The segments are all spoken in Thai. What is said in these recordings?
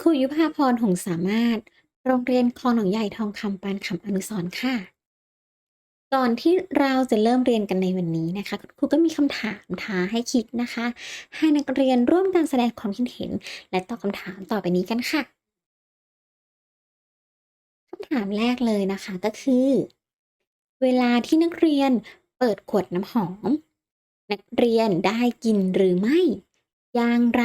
ครูยุพาพรหงสามารถ โรงเรียนคลองหนองใหญ่ทองคำปานคำอนุสรณ์ค่ะ ก่อนที่เราจะเริ่มเรียนกันในวันนี้นะคะคุณครูก็มีคำถามท้าให้คิดนะคะ ให้นักเรียนร่วมกันแสดงความคิดเห็น และตอบคำถามต่อไปนี้กันค่ะคำถามแรกเลยนะคะก็คือ เวลาที่นักเรียนเปิดขวดน้ำหอม นักเรียนได้กินหรือไม่ อย่างไร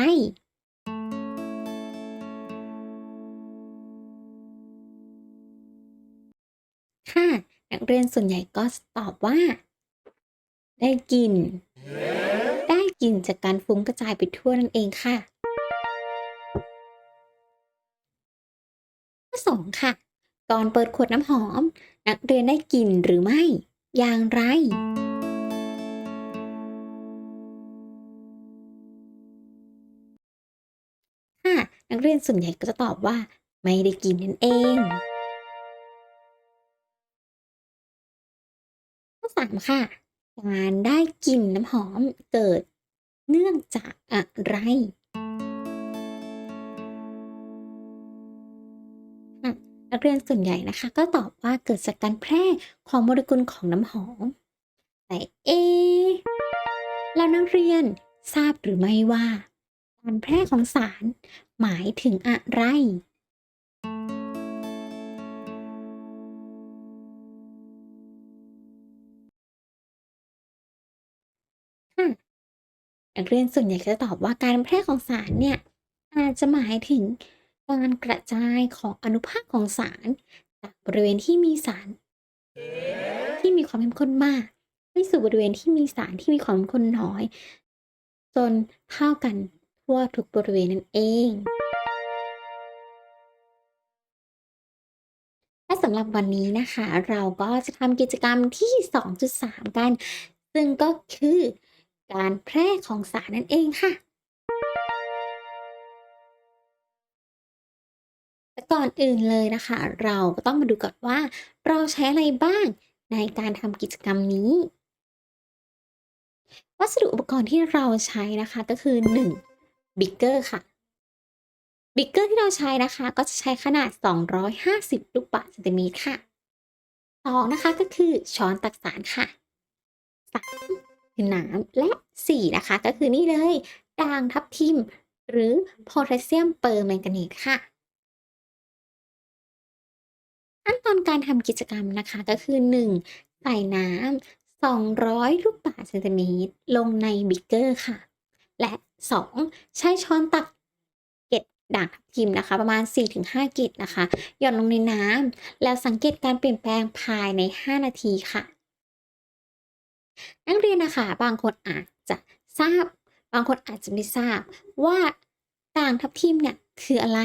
เรียนส่วนใหญ่ก็ตอบว่า ได้กลิ่น ได้กลิ่นจากการฟุ้งกระจายไปทั่วนั่นเองค่ะข้อสองค่ะ ก่อนเปิดขวดน้ำหอม นักเรียนได้กลิ่นหรือไม่ อย่างไรค่ะนักเรียนส่วนใหญ่ก็จะตอบว่า ไม่ได้กลิ่นนั่นเอง สามค่ะ การได้กลิ่นน้ำหอมเกิดเนื่องจากอะไรนักเรียนส่วนใหญ่นะคะ ก็ตอบว่าเกิดจากการแพร่ของโมเลกุลของน้ำหอม แต่เอแล้วนักเรียนทราบหรือไม่ว่า การแพร่ของสารหมายถึงอะไร นักเรียนส่วนใหญ่จะตอบว่าการแพร่ของสารเนี่ยอาจจะหมายถึงการกระจายของอนุภาคของสาร จากบริเวณที่มีสาร ที่มีความเข้มข้นมากไปสู่บริเวณที่มีสารที่มีความเข้มข้นน้อย จนเท่ากันทั่วทุกบริเวณนั่นเอง และสำหรับวันนี้นะคะ เราก็จะทำกิจกรรมที่ 2.3 กัน ซึ่งก็คือ การแพร่ของสารนั่นเองค่ะ แต่ก่อนอื่นเลยนะคะ เราก็ต้องมาดูก่อนว่า เราใช้อะไรบ้างในการทำกิจกรรมนี้ วัสดุอุปกรณ์ที่เราใช้นะคะก็คือ 1. บิกเกอร์ค่ะบิกเกอร์ที่เราใช้นะคะ ก็จะใช้ขนาด 250 ลูกบาศก์เซนติเมตรค่ะ 2. นะคะก็คือช้อนตักสารค่ะ 3. คือน้ำและ 4. นะคะ ก็คือนี่เลยด่างทับทิม หรือโพแทสเซียมเปอร์แมงกานีค่ะขั้นตอนการทำกิจกรรมนะคะก็คือ 1. ใส่น้ำ200 ลูกบาศก์เซนติเมตรลงในบิกเกอร์ค่ะ และ 2. ใช้ช้อนตักเกล็ดด่างทับทิมนะคะ ประมาณ 4-5 เกล็ดนะคะ หย่อนลงในน้ำแล้วสังเกตการเปลี่ยนแปลงภายใน 5 นาทีค่ะ นักเรียนนะคะบางคนอาจจะทราบ บางคนอาจจะไม่ทราบว่าด่างทับทิมเนี่ยคืออะไร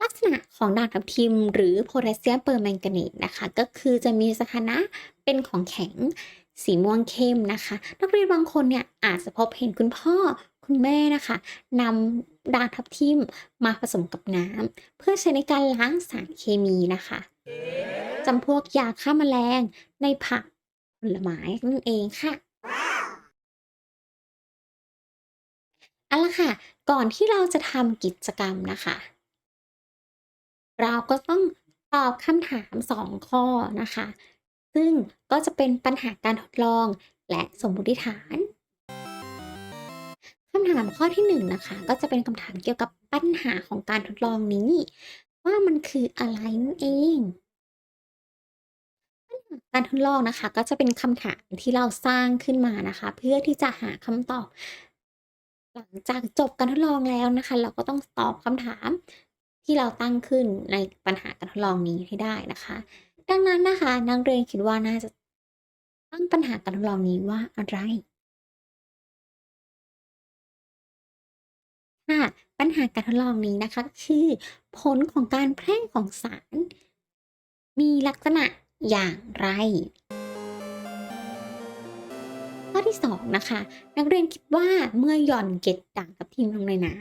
ลักษณะของด่างทับทิม หรือโพแทสเซียมเปอร์แมงกานีตนะคะก็คือจะมีสถานะเป็นของแข็งสีม่วงเข้มนะคะ นักเรียนบางคนเนี่ยอาจจะพบเห็นคุณพ่อคุณแม่นะคะนำด่างทับทิมมาผสมกับน้ำเพื่อใช้ในการล้างสารเคมีนะคะจำพวกยาฆ่าแมลงในผัก ลไม้นั่นเองค่ะเอาละค่ะ ก่อนที่เราจะทำกิจกรรมนะคะ เราก็ต้องตอบคำถาม 2 ข้อนะคะ ซึ่งก็จะเป็นปัญหาการทดลองและสมมติฐานคำถามข้อที่1นนะคะ ก็จะเป็นคำถามเกี่ยวกับปัญหาของการทดลองนี้ ว่ามันคืออะไรนั่นเอง การทดลองนะคะ ก็จะเป็นคำถามที่เราสร้างขึ้นมานะคะ เพื่อที่จะหาคำตอบ หลังจากจบการทดลองแล้วนะคะ เราก็ต้องตอบคำถามที่เราตั้งขึ้นในปัญหาการทดลองนี้ให้ได้นะคะ ดังนั้นนะคะนักเรียนคิดว่าน่าจะตั้งปัญหาการทดลองนี้ว่าอะไรค่ะปัญหาการทดลองนี้นะคะ คือ ผลของการแพร่ของสาร มีลักษณะ อย่างไร ข้อที่ 2 นะคะ นักเรียนคิดว่าเมื่อหย่อนเกล็ดด่างทับทิมลงในน้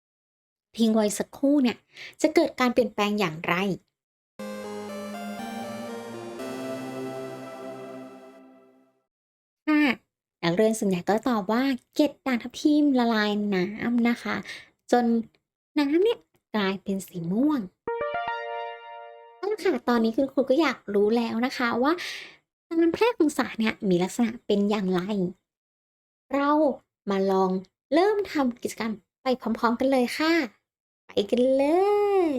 ำทิ้งไว้สักครู่เนี่ย จะเกิดการเปลี่ยนแปลงอย่างไร ค่ะ นักเรียนส่วนใหญ่ก็ตอบว่าเกล็ดด่างทับทิมละลายน้ำนะคะ จนน้ำเนี่ยกลายเป็นสีม่วง ค่ะ ตอนนี้คุณครูก็อยากรู้แล้วนะคะว่าการแพร่ของสารเนี่ยมีลักษณะเป็นอย่างไร เรามาลองเริ่มทำกิจกรรมไปพร้อมๆกันเลยค่ะ ไปกันเลย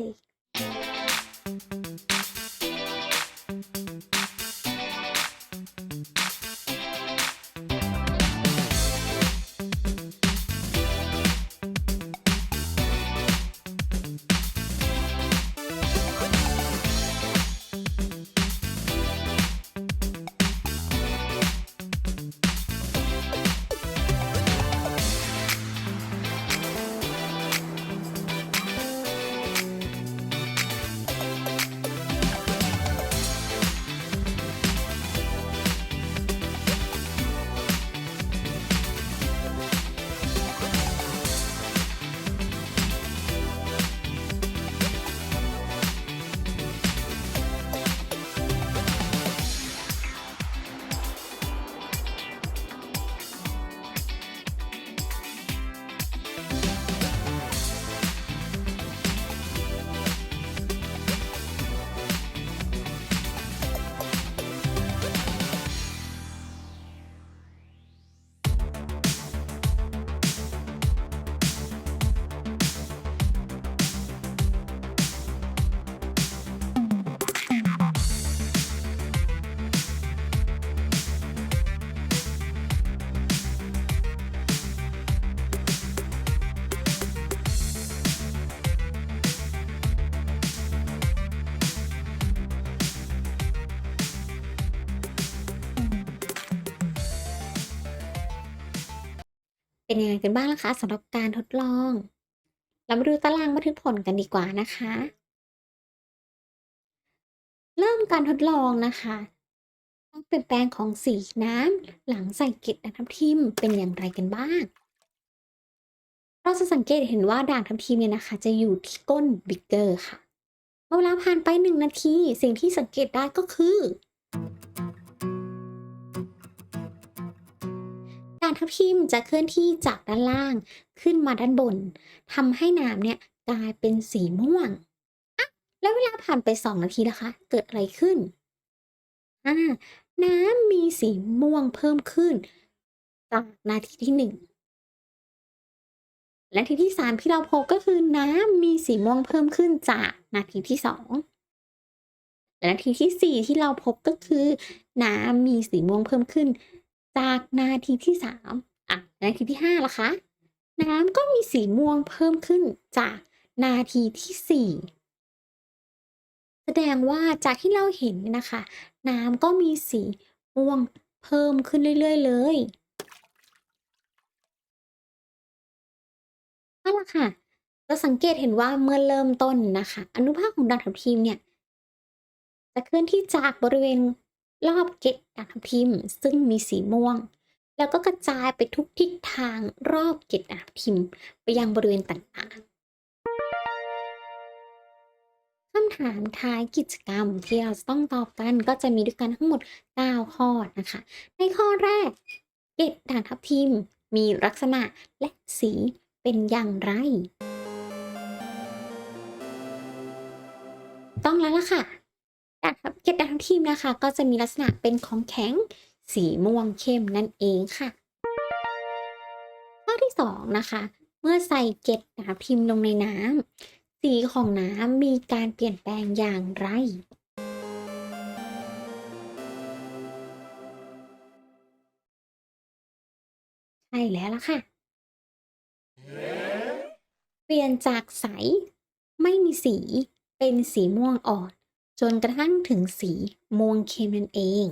ยังไงกันบ้างล่ะคะสำหรับการทดลอง เรามาดูตารางบันทึกผลกันดีกว่านะคะ เริ่มการทดลองนะคะการเปลี่ยนแปลงของสีน้ำหลังใส่เกล็ดด่างทับทิมเป็นอย่างไรกันบ้าง เราจะสังเกตเห็นว่าด่างทับทิมเนี่ยนะคะ จะอยู่ที่ก้นบิ๊กเกอร์ค่ะเมื่อเวลาผ่านไปหนึ่งนาที สิ่งที่สังเกตได้ก็คือางทับทิมจะเคลื่อนที่จากด้านล่างขึ้นมาด้านบนทำให้น้ำเนี่ยกลายเป็นสีม่วงอะแล้วเวลาผ่านไปสองนาทีนะคะ เกิดอะไรขึ้นอ่าน้ำมีสีม่วงเพิ่มขึ้น จากนาทีที่หนึ่งและทีที่สามที่เราพบก็คือน้ำมีสีม่วงเพิ่มขึ้นจากนาทีที่สองและนาทีที่สี่ที่เราพบก็คือ น้ำมีสีม่วงเพิ่มขึ้น จากนาทีที่สามอะนาทีที่ห้าล่ะคะ น้ำก็มีสีม่วงเพิ่มขึ้นจากนาทีที่สี่แสดงว่าจากที่เราเห็นนะคะ น้ำก็มีสีม่วงเพิ่มขึ้นเรื่อย ๆ เลยนั่นแหละค่ะเราสังเกตเห็นว่าเมื่อเริ่มต้นนะคะ อนุภาคของด่างทับทิมเนี่ยจะเคลื่อนที่จากบริเวณ รอบเกล็ดด่างทับทิมซึ่งมีสีม่วง แล้วก็กระจายไปทุกทิศทางรอบเกล็ดด่างทับทิมไปยังบริเวณต่างๆคำถามท้ายกิจกรรมที่เราต้องตอบกันก็จะมีด้วยกันทั้งหมด 9 ข้อนะคะ ในข้อแรก เกล็ดด่างทับทิมมีลักษณะและสีเป็นอย่างไร ต้องแล้วล่ะค่ะ เกล็ดด่าทับทิมนะคะ ก็จะมีลักษณะเป็นของแข็งสีม่วงเข้มนั่นเองค่ะ ข้อที่สองนะคะ เมื่อใส่เกล็ดดางทับทิมลงในน้ำสีของน้ำมีการเปลี่ยนแปลงอย่างไร ใช่แล้วล่ะค่ะ เปลี่ยนจากใส ไม่มีสีเป็นสีม่วงอ่อน จนกระทั่งถึงสีม่วงเข้มนั่นเอง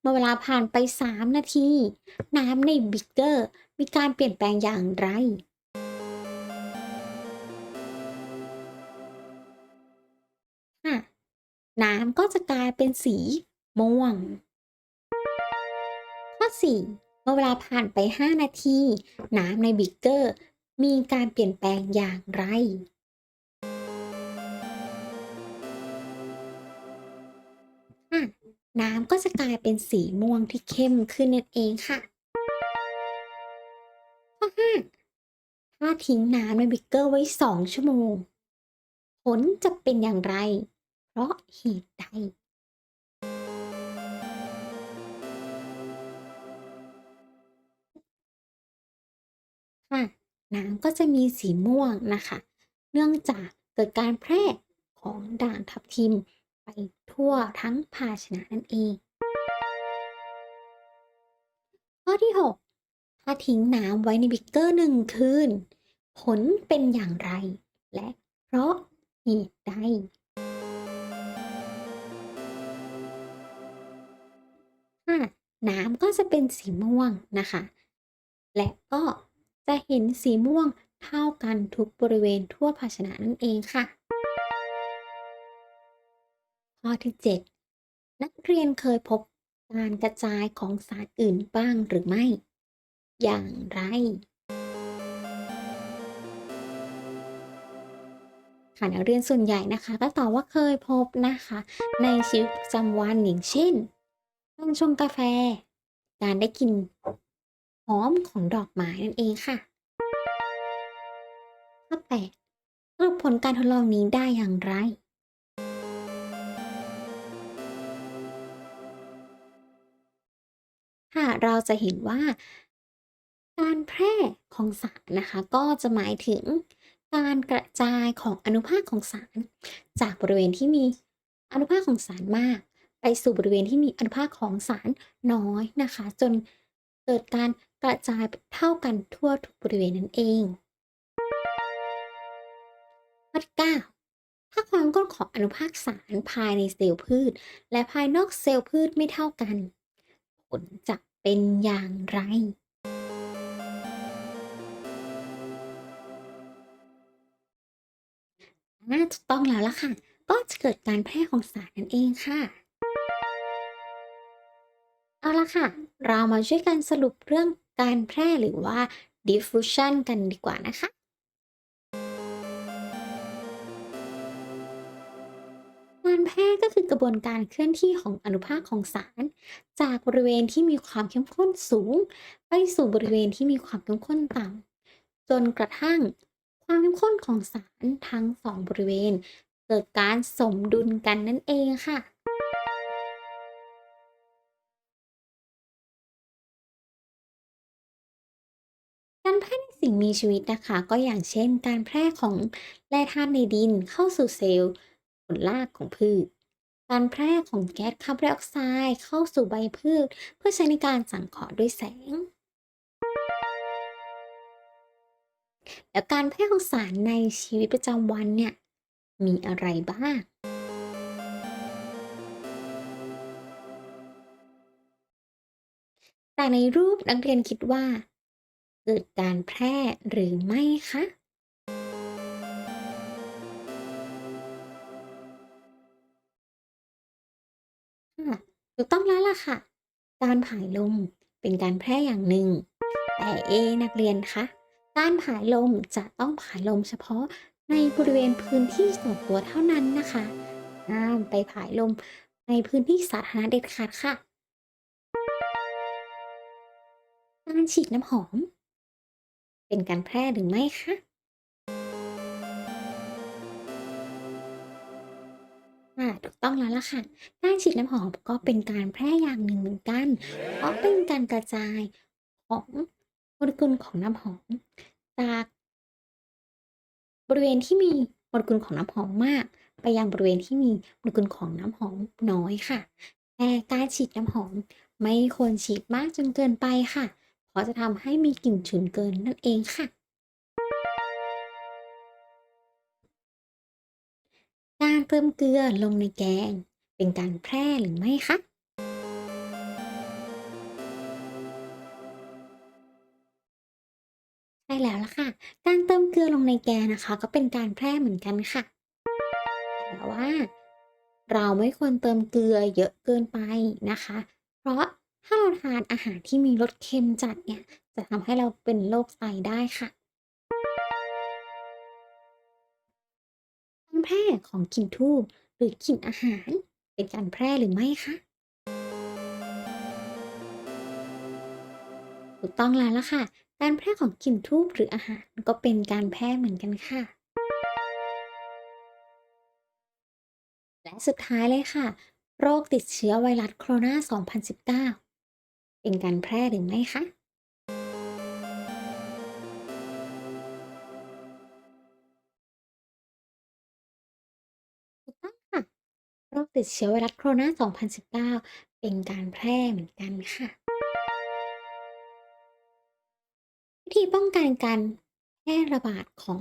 เมื่อเวลาผ่านไป 3 นาที น้ำในบิ๊กเกอร์มีการเปลี่ยนแปลงอย่างไร น้ำก็จะกลายเป็นสีม่วง ข้อ 4 เมื่อเวลาผ่านไป 5 นาที น้ำในบิ๊กเกอร์มีการเปลี่ยนแปลงอย่างไร น้ำก็จะกลายเป็นสีม่วงที่เข้มขึ้นนั่นเองค่ะข้อ5ถ้าทิ้งน้ำในบิกเกอร์ไว้ 2 ชั่วโมง ผลจะเป็นอย่างไร เพราะเหตุใดค่ะน้ำก็จะมีสีม่วงนะคะ เนื่องจากเกิดการแพร่ของด่างทับทิม ไปทั่วทั้งภาชนะนั่นเอง ข้อที่ 6 ถ้าทิ้งน้ำไว้ในบิกเกอร์หนึ่งคืน ผลเป็นอย่างไร และเพราะเหตุใดค่ะน้ำก็จะเป็นสีม่วงนะคะ และก็จะเห็นสีม่วงเท่ากันทุกบริเวณทั่วภาชนะนั่นเองค่ะ ข้อที่ 7 นักเรียนเคยพบการกระจายของสารอื่นบ้างหรือไม่ อย่างไรค่ะนักเรียนส่วนใหญ่นะคะก็ตอบว่าเคยพบนะคะ ในชีวิตประจำวันอย่างเช่นการชงกาแฟ การได้กลิ่นหอมของดอกไม้นั่นเองค่ะข้อ8สรุปผลการทดลองนี้ได้อย่างไร ค่ะ เราจะเห็นว่า การแพร่ของสารนะคะ ก็จะหมายถึงการกระจายของอนุภาคของสาร จากบริเวณที่มีอนุภาคของสารมาก ไปสู่บริเวณที่มีอนุภาคของสารน้อยนะคะ จนเกิดการกระจายเท่ากันทั่วทุกบริเวณนั่นเองข้อที่9ถ้าความก้นของอนุภาคสารภายในเซลล์พืช และภายนอกเซลล์พืชไม่เท่ากัน ผลจะ เป็นอย่างไร น่าจะต้องแล้วล่ะค่ะ ก็จะเกิดการแพร่ของสารนั่นเองค่ะ เอาละค่ะ เรามาช่วยกันสรุปเรื่องการแพร่หรือว่า diffusion กันดีกว่านะคะ การแพร่ก็คือกระบวนการเคลื่อนที่ของอนุภาคของสาร จากบริเวณที่มีความเข้มข้นสูง ไปสู่บริเวณที่มีความเข้มข้นต่ำจนกระทั่ง ความเข้มข้นของสารทั้งสองบริเวณ เกิดการสมดุลกันนั่นเองค่ะการแพร่ในสิ่งมีชีวิตนะคะ ก็อย่างเช่น การแพร่ของแร่ธาตุในดินเข้าสู่เซลล์ ผลรากของพืช การแพร่ของแก๊สคาร์บอนไดออกไซด์เข้าสู่ใบพืช เพื่อใช้ในการสังเคราะห์ด้วยแสง แล้วการแพร่ของสารในชีวิตประจำวันเนี่ยมีอะไรบ้างแต่ในรูปนักเรียนคิดว่า เกิดการแพร่หรือไม่คะ ถูกต้องแล้วล่ะค่ะ การผายลมเป็นการแพร่อย่างหนึ่ง แต่เอนักเรียนคะ การผายลมจะต้องผายลมเฉพาะในบริเวณพื้นที่ส่วนตัวเท่านั้นนะคะห้ามไปผายลมในพื้นที่สาธารณะเด็ดขาดค่ะ การฉีดน้ำหอม เป็นการแพร่หรือไม่คะ ค่ะถูกต้องแล้วล่ะค่ะ การฉีดน้ำหอมก็เป็นการแพร่อย่างหนึ่งเหมือนกัน เพราะเป็นการกระจายของโมเลกุลของน้ำหอม จากบริเวณที่มีโมเลกุลของน้ำหอมมาก ไปยังบริเวณที่มีโมเลกุลของน้ำหอมน้อยค่ะ แต่การฉีดน้ำหอมไม่ควรฉีดมากจนเกินไปค่ะ เพราะจะทำให้มีกลิ่นฉุนเกินนั่นเองค่ะ การเติมเกลือลงในแกง เป็นการแพร่หรือไม่คะใช่แล้วล่ะค่ะ การเติมเกลือลงในแกงนะคะ ก็เป็นการแพร่เหมือนกันค่ะแต่ว่า เราไม่ควรเติมเกลือเยอะเกินไปนะคะ เพราะถ้าเราทานอาหารที่มีรสเค็มจัดเนี่ย จะทำให้เราเป็นโรคไตได้ค่ะ แพร่ของกลิ่นธูปหรือกลิ่นอาหาร เป็นการแพร่หรือไม่คะถูกต้องแล้วล่ะค่ะ การแพร่ของกลิ่นทูบหรืออาหารก็เป็นการแพร่เหมือนกันค่ะ และสุดท้ายเลยค่ะ โรคติดเชื้อไวรัสโคโรนา 2019 เป็นการแพร่หรือไม่คะ โรคติดเชื้อไวรัสโคโรนา 2019 เป็นการแพร่เหมือนกันค่ะ วิธีป้องกันการแพร่ระบาดของ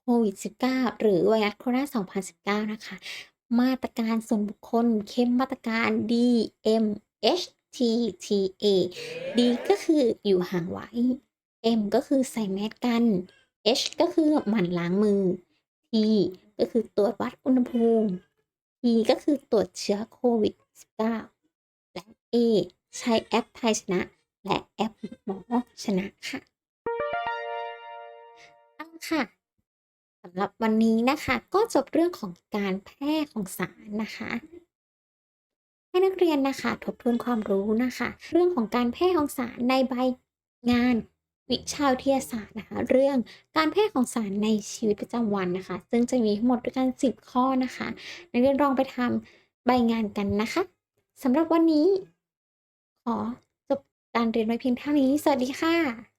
โควิด -19 หรือไวรัสโคโรนา 2019 นะคะ มาตรการส่วนบุคคลเข้มมาตรการ DMHTTA D ก็คืออยู่ห่างไว้ M ก็คือใส่แมสกัน H ก็คือหมั่นล้างมือ T ก็คือตรวจวัดอุณหภูมิ T ก็คือตรวจเชื้อโควิด -19 และ A ใช้แอปไทยชนะ และแอปหมอชนะค่ะเอาค่ะสำหรับวันนี้นะคะก็จบเรื่องของการแพร่ของสารนะคะ ให้นักเรียนนะคะ ทบทวนความรู้นะคะ เรื่องของการแพร่ของสารในใบงาน วิชาวิทยาศาสตร์นะคะ เรื่องการแพร่ของสารในชีวิตประจำวันนะคะ ซึ่งจะมีทั้งหมดด้วยกัน 10 ข้อนะคะนักเรียนลองไปทำใบงานกันนะคะสำหรับวันนี้ ขอจบการเรียนไว้เพียงเท่านี้ สวัสดีค่ะ